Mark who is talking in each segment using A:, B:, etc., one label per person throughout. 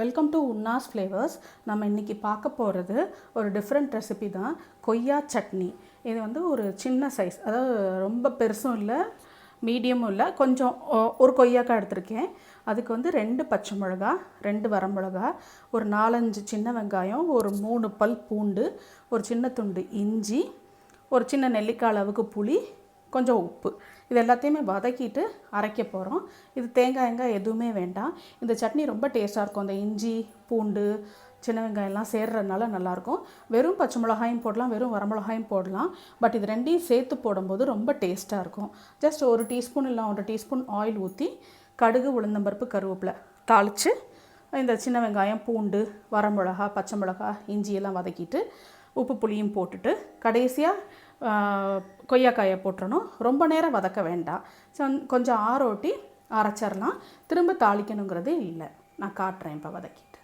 A: Welcome to உன்னாஸ் flavours நம்ம இன்றைக்கி பார்க்க போகிறது ஒரு டிஃப்ரெண்ட் ரெசிபி தான். கொய்யா சட்னி. இது வந்து ஒரு சின்ன சைஸ் அதாவது ரொம்ப பெருசும் இல்லை மீடியமும் இல்லை. கொஞ்சம் ஒரு கொய்யாக்காய் எடுத்திருக்கேன். அதுக்கு வந்து ரெண்டு பச்சை மிளகா ரெண்டு வரமிளகா ஒரு நாலஞ்சு சின்ன வெங்காயம் ஒரு மூணு பல் பூண்டு ஒரு சின்ன துண்டு இஞ்சி ஒரு சின்ன நெல்லிக்காய் அளவுக்கு புளி கொஞ்சம் உப்பு. இது எல்லாத்தையுமே வதக்கிட்டு அரைக்க போகிறோம் இது தேங்காய் வெங்காயம் எதுவுமே வேண்டாம். இந்த சட்னி ரொம்ப டேஸ்ட்டாக இருக்கும். அந்த இஞ்சி பூண்டு சின்ன வெங்காயம்லாம் சேர்றதுனால நல்லாயிருக்கும் வெறும் பச்சை மிளகாயும் போடலாம் வெறும் வரமிளகாயும் போடலாம். பட் இது ரெண்டையும் சேர்த்து போடும்போது ரொம்ப டேஸ்ட்டாக இருக்கும். ஜஸ்ட் ஒரு டீஸ்பூன் இல்லை ஒன்றரை டீஸ்பூன் ஆயில் ஊற்றி கடுகு உளுந்தம்பருப்பு கருவேப்பிலை தாளித்து இந்த சின்ன வெங்காயம் பூண்டு வரமிளகா பச்சை மிளகா இஞ்சி எல்லாம் வதக்கிட்டு உப்பு புளியும் போட்டுட்டு கடைசியாக கொய்யாக்காயை போட்டுறணும். ரொம்ப நேரம் வதக்க வேண்டாம். ஸோ கொஞ்சம் ஆரோட்டி அரைச்சிடலாம். திரும்ப தாளிக்கணுங்கிறதே இல்லை. நான் காட்டுறேன் இப்போ வதக்கிட்டு.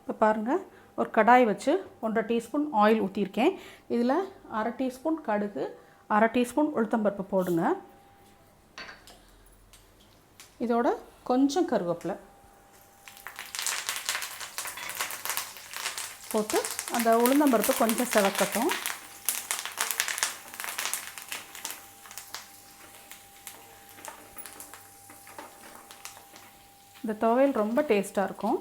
A: இப்போ பாருங்கள் ஒரு கடாய் வச்சு ஒன்றரை டீஸ்பூன் ஆயில் ஊற்றிருக்கேன் இதில் அரை டீஸ்பூன் கடுகு அரை டீஸ்பூன் உளுத்தம்பருப்பு போடுங்க. இதோட கொஞ்சம் கருவேப்பிலை போட்டு அந்த உளுந்தம்பருப்பு கொஞ்சம் செவக்கட்டும். இந்த துவையல் ரொம்ப டேஸ்ட்டாக இருக்கும்.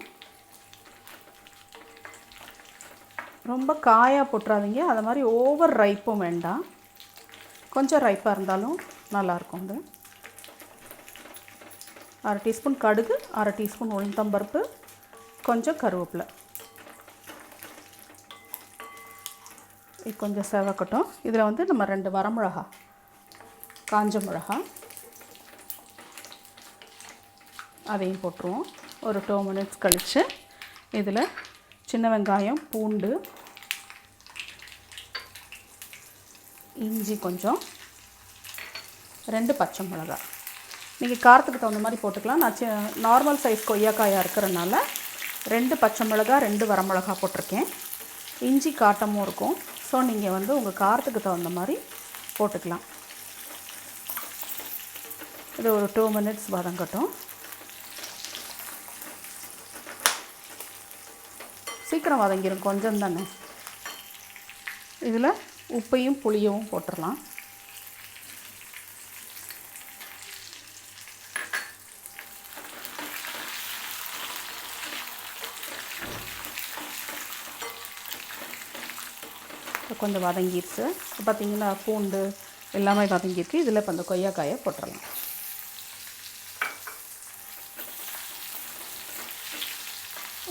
A: ரொம்ப காயாக போட்டுறாதீங்க. அது மாதிரி ஓவர் ரைப்பும் வேண்டாம். கொஞ்சம் ரைப்பாக இருந்தாலும் நல்லாயிருக்கும் இது. அரை டீஸ்பூன் கடுகு அரை டீஸ்பூன் உளுந்தம்பருப்பு கொஞ்சம் கருவேப்பிலை. இது கொஞ்சம் செவக்கட்டும். இதில் வந்து நம்ம ரெண்டு வரமிளகா காஞ்ச மிளகா அதையும் போட்டுருவோம். ஒரு டூ மினிட்ஸ் கழித்து இதில் சின்ன வெங்காயம் பூண்டு இஞ்சி கொஞ்சம் ரெண்டு பச்சை மிளகாய். நீங்கள் காரத்துக்கு தகுந்த மாதிரி போட்டுக்கலாம். நான் சி நார்மல் சைஸ் கொய்யாக்காயாக இருக்கிறனால ரெண்டு பச்சை மிளகாய் ரெண்டு வரமிளகா போட்டிருக்கேன். இஞ்சி காட்டமும் இருக்கும். ஸோ நீங்கள் வந்து உங்கள் காரத்துக்கு தகுந்த மாதிரி போட்டுக்கலாம். இது ஒரு டூ மினிட்ஸ் வதங்கட்டும். சீக்கிரம் வதங்கிடும் கொஞ்சம் தானே. இதில் உப்பையும் புளியவும் போட்டுடலாம் கொஞ்சம் வதங்கிடுச்சு இப்போ பார்த்தீங்கன்னா பூண்டு எல்லாமே வதங்கியிருக்கு. இதில் இப்போ அந்த கொய்யாக்காயை போட்டுடலாம்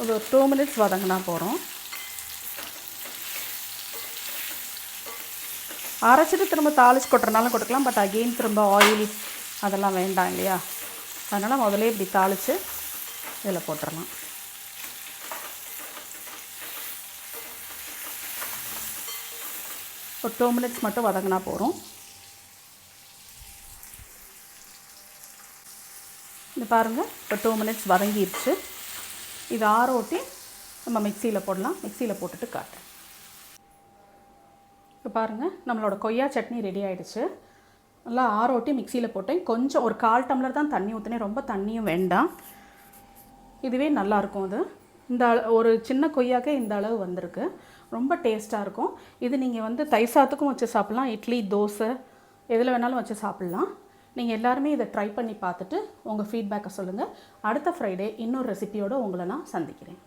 A: ஒரு டூ மினிட்ஸ் வதங்கினா போகிறோம் அரைச்சிட்டு திரும்ப தாளிச்சு கொட்டுறனாலும் கொடுக்கலாம். பட் அகெயின் திரும்ப ஆயில் அதெல்லாம் வேண்டாம் இல்லையா? அதனால் முதல்ல இப்படி தாளித்து இதில் போட்டுடலாம் ஒரு டூ மினிட்ஸ் மட்டும் வதங்கினா போகிறோம் இது பாருங்கள் இப்போ டூ மினிட்ஸ் வதங்கிடுச்சு இது ஆரோட்டி நம்ம மிக்சியில் போடலாம். மிக்சியில் போட்டுட்டு காட்டுறேன். இப்போ பாருங்கள் நம்மளோட கொய்யா சட்னி ரெடி ஆயிடுச்சு. நல்லா ஆரோட்டி மிக்சியில் போட்டேன். கொஞ்சம் ஒரு கால் டம்ளர் தான் தண்ணி ஊற்றினேன் ரொம்ப தண்ணியும் வேண்டாம். இதுவே நல்லாயிருக்கும் அது. இந்த ஒரு சின்ன கொய்யாக்கே இந்த அளவு வந்திருக்கு. ரொம்ப டேஸ்ட்டாக இருக்கும். இது நீங்கள் வந்து தயிர் சாத்துக்கும் வச்சு சாப்பிட்லாம். இட்லி தோசை எதில் வேணாலும் வச்சு சாப்பிட்லாம். நீங்கள் எல்லாருமே இதை ட்ரை பண்ணி பார்த்துட்டு உங்கள் ஃபீட்பேக்கை சொல்லுங்கள் அடுத்த ஃப்ரைடே இன்னொரு ரெசிபியோடு உங்களை நான் சந்திக்கிறேன்.